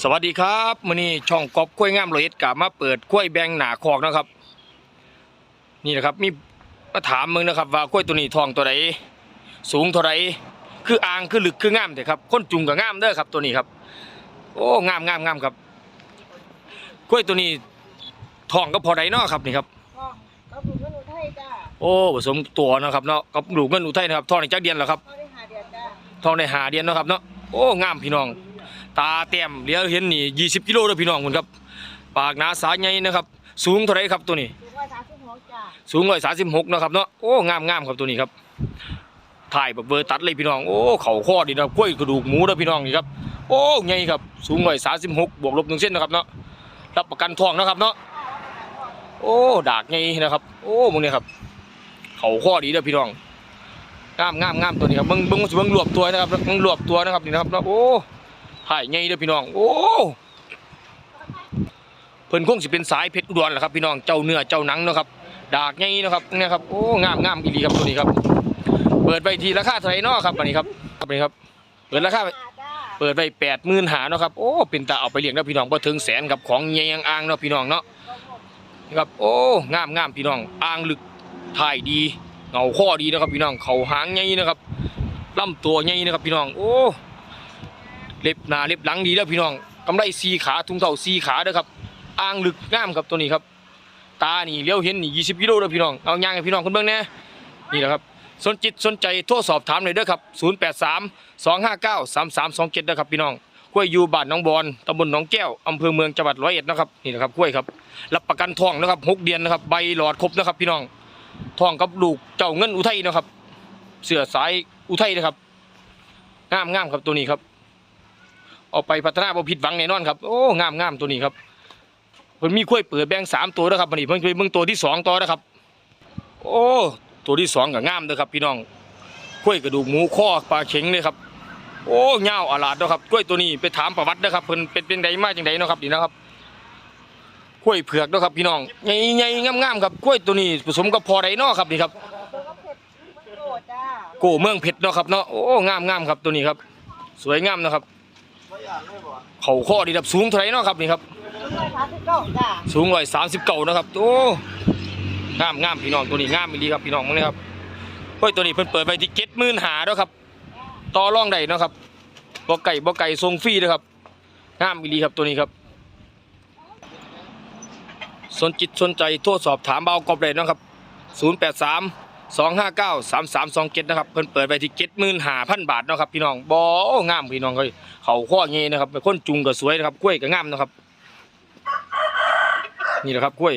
สวัสดีครับมื้อนี้ช่องกอบกล้วยงามโรยเอ็ดกลับมาเปิดกล้วยแบงหนาคอกนะครับ นี่นะครับมีมาถามมึงนะครับว่ากล้วยตัวนี้ทองตัวใดสูงเท่าไหรคืออ่างคือลึกคืองามเถอะครับคนจุงก็งามเด้อครับตัวนี้ครับ โอ้งามงามงามครับกล้วยตัวนี้ทองก็พอใดเนาะครับนี่ครับพ่อเขาปลูกเงินอุทัยจ้าโอ้ผสมตัวนะครับเนาะกับลูกเงินอุทัยนะครับทองในจักเดือนแล้วครับเขาได้หาเดือนจ้าทองในหาเดือนเนาะครับเนาะโอ้งามพี่น้อง ตาเต็มเหลียเห็นนี่20กิโลเด้อพี่น้องคุณครับ ปากหนาสาใหญ่นะครับ สูงเท่าไรครับตัวนี้ สูงร้อยสามสิบหกจ้าสูงร้อยสาสิบหกนะครับเนาะโอ้งามงามครับตัวนี้ครับถ่ายแบบเบอร์ตัดเลยพี่น้องโอ้เข่าข้อดีนะกล้วยกระดูกหมูนะพี่น้องนี่ครับโอ้ใหญ่ครับสูงร้อยสาสิบหกบวกลบหนึ่งเส้นนะครับเนาะรับประกันทองนะครับเนาะโอ้ดากใหญ่นะครับโอ้มึงเนี่ยครับ เข่าข้อดีเด้อพี่น้องงามงามงามตัวนี้ครับมึงมึงมึงรวบตัวนะครับมึงรวบตัวนะครับนี่นะครับเนาะโอ้ ถ่ายใหญ่เด้อพี่น้องโอ้เพิ่นคงสิเป็นสายเพชรอุดรแหละครับพี่น้องเจ้าเนื้อเจ้าหนังเนาะครับดากไงเนาะครับเนี่ยครับโอ้งามงามอีหลีครับตัวนี้ครับ เปิดไปทีราคาเท่าไหร่เนาะครับอันนี้ครับครับนี่ครับ เปิดราคาหาจ้าเปิดไปแปดหมื่นหาเนาะครับโอ้เป็นตาเอาไปเลี้ยงนะพี่น้องพอถึงแสนครับของเงียงอ่างเนาะพี่น้องเนาะนี่ครับโอ้งามงามพี่น้องอ่างลึกถ่ายดีเงาข้อดีนะครับพี่น้องเขาหางใหญ่นะครับลำตัวใหญ่นะครับพี่น้องโอ้ เล็บหน้าเล็บหลังดีแล้วพี่น้องกำไรสีขาทุ่งเท่าสีขาเด้อครับอ่างลึกงามครับตัวนี้ครับ ตานี่เลี้ยวเห็นนี่20กิโลเด้อพี่น้องเอาย่างให้พี่น้องคนเบิ่งแน่นี่แหละครับสนจิตสนใจโทรสอบถามเลยเด้อครับ 083 259 3327เด้อครับพี่น้องกล้วยยูบ้านน้องบอนตำบลหนองแก้วอำเภอเมืองจังหวัดร้อยเอ็ดนะครับนี่นะครับกล้วยครับรับประกันทองนะครับ6เดือนนะครับใบหลอดครบนะครับ พี่น้องทองกับลูกเจ้าเงินอุทัยนะครับ เสือสายอุทัยนะครับงามงามครับตัวนี้ครับ เอาไปพัฒนาบ่ผิดหวังแน่นอนครับโอ้งามงามตัวนี้ครับเพิ่นมีกล้วยเปิดแบ่งสามตัวนะครับบัดนี้เพิ่นไปเบิ่งตัวที่สองต่อนะครับ โอ้ตัวที่สองก็งามเด้อครับ พี่น้องกล้วยกระดูกหมูข้อปลาเข็งเลยครับ โอ้เงาอลาดเนะครับกล้วยตัวนี้ไปถามประวัตินะครับเพิ่นเป็นเป็นใดมาจังไดเนาะครับนี่นะครับกล้วยเผือกเนาะครับพี่น้องใหญ่ๆงามๆครับกล้วยตัวนี้ผสมกับพอใดเนาะครับนี่ครับก็เผ็ดมันโกรธจ้าโกเมืองเพชรเนาะครับเนาะโอ้งามงามครับตัวนี้ครับ สวยงามนะครับ เขาข้อดีครับสูงเท่าไหรเนาะครับนี่ครับสูงร้อยสามสิบเก้าจ้าสูงร้อยสามสิบเก้านะครับโอ้งามงามพี่น้องตัวนี้งามอีหลีครับพี่น้องมึงเลยครับกล้วยตัวนี้เพิ่นเปิดไปที่เจ็ดหมื่นหาเนาะครับต่อรองได้เนาะครับบ่ไก่บ่ไก่ทรงฟรีเด้อครับงามอีหลีครับตัวนี้ครับ สนจิตสนใจโทรสอบถามเบากอบเลยนาะครับ 083 259 3327นะครับเพิ่นเปิดไปที่75,000บาทเนาะครับพี่น้องบ่งามพี่น้องเอ้ยเขาข้อเงี้นะครับเป็นคนจุงก็สวยนะครับกล้วยก็งามนะครับนี่แหละครับกล้วย